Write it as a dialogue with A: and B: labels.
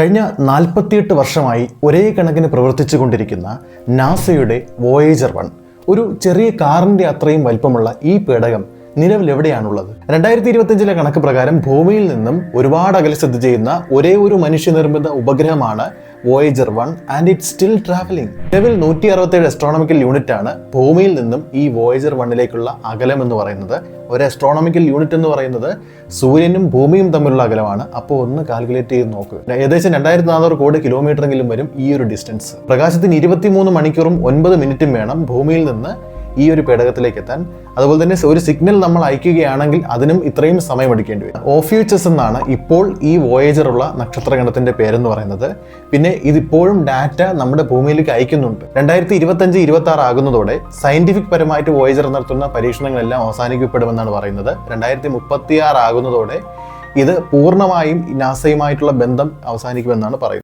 A: കഴിഞ്ഞ നാൽപ്പത്തിയെട്ട് വർഷമായി ഒരേ കണക്കിന് പ്രവർത്തിച്ചു കൊണ്ടിരിക്കുന്ന നാസയുടെ വോയേജർ വൺ. ഒരു ചെറിയ കാറിന്റെ അത്രയും വലിപ്പമുള്ള ഈ പേടകം നിലവിൽ എവിടെയാണുള്ളത്? രണ്ടായിരത്തി ഇരുപത്തിയഞ്ചിലെ കണക്ക് പ്രകാരം ഭൂമിയിൽ നിന്നും ഒരുപാട് അകലെ സ്ഥിതി ചെയ്യുന്ന ഒരേ ഒരു മനുഷ്യനിർമ്മിത ഉപഗ്രഹമാണ് Voyager one and it still travelling നിലവിൽ നൂറ്റി അറുപത്തേഴ് എസ്ട്രോണമിക്കൽ യൂണിറ്റ് ആണ് ഭൂമിയിൽ നിന്നും ഈ വോയേജർ വണ്ണിലേക്കുള്ള അകലം എന്ന് പറയുന്നത്. ഒരു എസ്ട്രോണമിക്കൽ യൂണിറ്റ് എന്ന് പറയുന്നത് സൂര്യനും ഭൂമിയും തമ്മിലുള്ള അകലമാണ്. അപ്പോൾ ഒന്ന് കാൽക്കുലേറ്റ് ചെയ്ത് നോക്കുക ഏകദേശം രണ്ടായിരത്തി നാനൂറ് കോടി കിലോമീറ്ററെങ്കിലും വരും ഈ ഒരു ഡിസ്റ്റൻസ് പ്രകാശത്തിന് ഇരുപത്തിമൂന്ന് മണിക്കൂറും ഒൻപത് മിനിറ്റും വേണം ഭൂമിയിൽ നിന്ന് ഈ ഒരു പേടകത്തിലേക്ക് എത്താൻ അതുപോലെ തന്നെ ഒരു സിഗ്നൽ നമ്മൾ അയക്കുകയാണെങ്കിൽ അതിനും ഇത്രയും സമയം എടുക്കേണ്ടി വരും ഫ്യൂച്ചേഴ്സ് എന്നാണ് ഇപ്പോൾ ഈ വോയേജർ ഉള്ള നക്ഷത്രഗണത്തിന്റെ പേരെന്ന് പറയുന്നത്. പിന്നെ ഇതിപ്പോഴും ഡാറ്റ നമ്മുടെ ഭൂമിയിലേക്ക് അയക്കുന്നുണ്ട്. രണ്ടായിരത്തി ഇരുപത്തഞ്ച് ഇരുപത്തി ആറ് ആകുന്നതോടെ സയന്റിഫിക് പരമായിട്ട് വോയേജർ നടത്തുന്ന പരീക്ഷണങ്ങളെല്ലാം അവസാനിക്കപ്പെടുമെന്നാണ് പറയുന്നത്. രണ്ടായിരത്തി മുപ്പത്തി ആകുന്നതോടെ ഇത് പൂർണമായും നാസയുമായിട്ടുള്ള ബന്ധം അവസാനിക്കുമെന്നാണ് പറയുന്നത്.